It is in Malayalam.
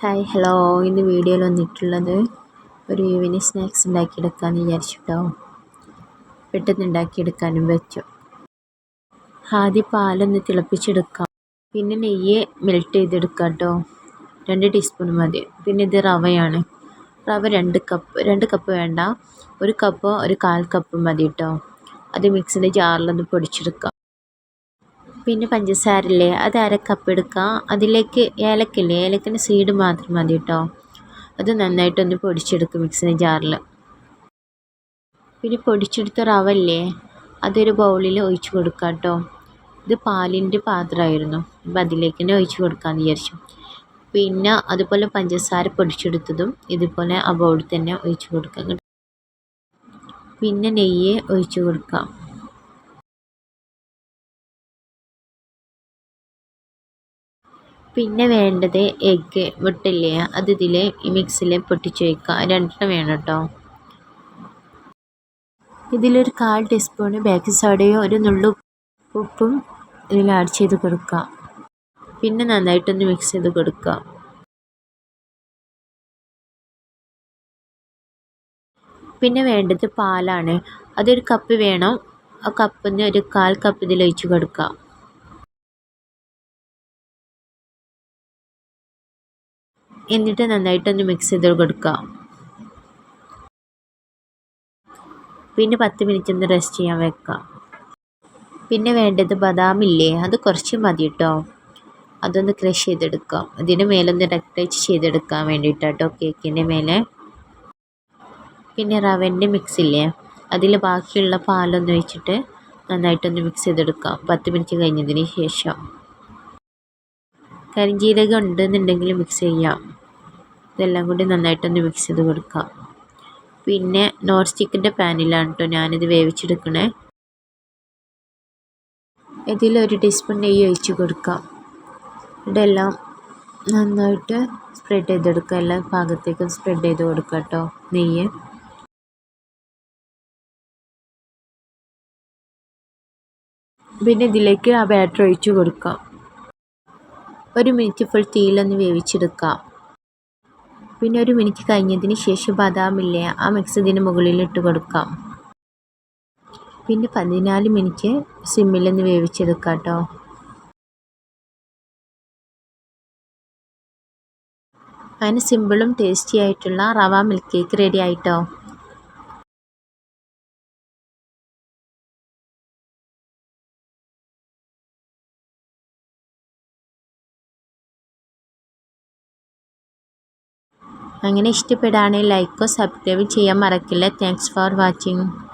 Hi hello. ഇന്ന് വീഡിയോയിൽ വന്നിട്ടുള്ളത് ഒരു ഈവനിങ് സ്നാക്സ് ഉണ്ടാക്കിയെടുക്കാമെന്ന് വിചാരിച്ചിട്ടോ. പെട്ടെന്ന് ഉണ്ടാക്കിയെടുക്കാനും പറ്റും. ആദ്യം പാലൊന്ന് തിളപ്പിച്ചെടുക്കാം. പിന്നെ നെയ്യ് മെൽറ്റ് ചെയ്തെടുക്കാം കേട്ടോ രണ്ട് ടീസ്പൂൺ മതി. പിന്നെ ഇത് റവയാണ്. റവ രണ്ട് കപ്പ് രണ്ട് കപ്പ് വേണ്ട. ഒരു കപ്പ് ഒരു കാൽ കപ്പ് മതി കേട്ടോ അത് മിക്സിന്റെ ജാറിലൊന്ന് പൊടിച്ചെടുക്കാം. പിന്നെ പഞ്ചസാരയില്ലേ? അത് അര കപ്പ് എടുക്കുക അതിലേക്ക് ഏലക്കില്ലേ ഏലക്കിന്റെ സീഡ് മാത്രം മതി കേട്ടോ അത് നന്നായിട്ടൊന്ന് പൊടിച്ചെടുക്കും മിക്സിന്റെ ജാറിൽ പിന്നെ പൊടിച്ചെടുത്ത റവല്ലേ? അതൊരു ബൗളിൽ ഒഴിച്ച് കൊടുക്കുക കേട്ടോ ഇത് പാലിന്റെ പാത്രമായിരുന്നു. അപ്പം അതിലേക്ക് തന്നെ ഒഴിച്ച് കൊടുക്കാമെന്ന് വിചാരിച്ചു. പിന്നെ അതുപോലെ പഞ്ചസാര പൊടിച്ചെടുത്തതും ഇതുപോലെ ആ ബൗളിൽ തന്നെ ഒഴിച്ച് കൊടുക്കുക പിന്നെ നെയ്യ് ഒഴിച്ച് കൊടുക്കാം. പിന്നെ വേണ്ടത് എഗ്ഗ് വെട്ടില്ലേ? അത് ഇതിൽ മിക്സിൽ പൊട്ടിച്ച് വയ്ക്കുക രണ്ടെണ്ണം വേണം കേട്ടോ. ഇതിലൊരു കാൽ ടീസ്പൂൺ ബേക്കിംഗ് സോഡയും ഒരു നുള്ളു ഉപ്പും ഇതിൽ ആഡ് ചെയ്ത് കൊടുക്കുക. പിന്നെ നന്നായിട്ടൊന്ന് മിക്സ് ചെയ്ത് കൊടുക്കുക. പിന്നെ വേണ്ടത് പാലാണ്. അതൊരു കപ്പ് വേണം. ആ കപ്പിന് ഒരു കാൽ കപ്പ് ഇതിൽ ഒഴിച്ച് കൊടുക്കുക. എന്നിട്ട് നന്നായിട്ടൊന്ന് മിക്സ് ചെയ്ത് കൊടുക്കുക പിന്നെ പത്ത് മിനിറ്റ് ഒന്ന് റെസ്റ്റ് ചെയ്യാൻ വെക്കാം പിന്നെ വേണ്ടത് ബദാം ഇല്ലേ അത് കുറച്ച് മതി കേട്ടോ അതൊന്ന് ക്രഷ് ചെയ്തെടുക്കാം അതിന് മേലൊന്ന് ഡെക്കറേറ്റ് ചെയ്തെടുക്കാൻ വേണ്ടിയിട്ടാട്ടോ കേക്കിന്റെ മേലെ. പിന്നെ റവന്റെ മിക്സ് ഇല്ലേ? അതിൽ ബാക്കിയുള്ള പാലൊന്ന് വെച്ചിട്ട് നന്നായിട്ടൊന്ന് മിക്സ് ചെയ്തെടുക്കാം പത്ത് മിനിറ്റ് കഴിഞ്ഞതിന് ശേഷം. കരിഞ്ജീരകം ഉണ്ടെന്നുണ്ടെങ്കിൽ മിക്സ് ചെയ്യാം. ഇതെല്ലാം കൂടി നന്നായിട്ടൊന്ന് മിക്സ് ചെയ്ത് കൊടുക്കാം. പിന്നെ നോൺ സ്റ്റിക്കിന്റെ പാനിലാണ് കേട്ടോ ഞാനിത് വേവിച്ചെടുക്കണേ. ഇതിലൊരു ടീസ്പൂൺ നെയ്യ് ഒഴിച്ച് കൊടുക്കാം. ഇതെല്ലാം നന്നായിട്ട് സ്പ്രെഡ് ചെയ്തെടുക്കുക. എല്ലാ ഭാഗത്തേക്കും സ്പ്രെഡ് ചെയ്ത് കൊടുക്കുക കേട്ടോ നെയ്യ്. പിന്നെ ഇതിലേക്ക് ആ ബാറ്റർ ഒഴിച്ച് കൊടുക്കാം. ഒരു മിനിറ്റ് ഫുൾ തീയിലൊന്ന് വേവിച്ചെടുക്കാം. പിന്നെ ഒരു മിനിറ്റ് കഴിഞ്ഞതിന് ശേഷം ബദാമില്ലേ ആ മിക്സ് ഇതിന് മുകളിൽ ഇട്ട് കൊടുക്കാം. പിന്നെ പതിനാല് മിനിറ്റ് സിമ്മിൽ സിമ്മിലൊന്ന് വേവിച്ചെടുക്കാം കേട്ടോ. അതിന് സിമ്പിളും ടേസ്റ്റി ആയിട്ടുള്ള റവ മിൽക്ക് കേക്ക് റെഡി ആയിട്ടോ അങ്ങനെ ഇഷ്ടപ്പെടുകയാണെങ്കിൽ ലൈക്കോ സബ്സ്ക്രൈബ് ചെയ്യാൻ മറക്കില്ല. Thanks for watching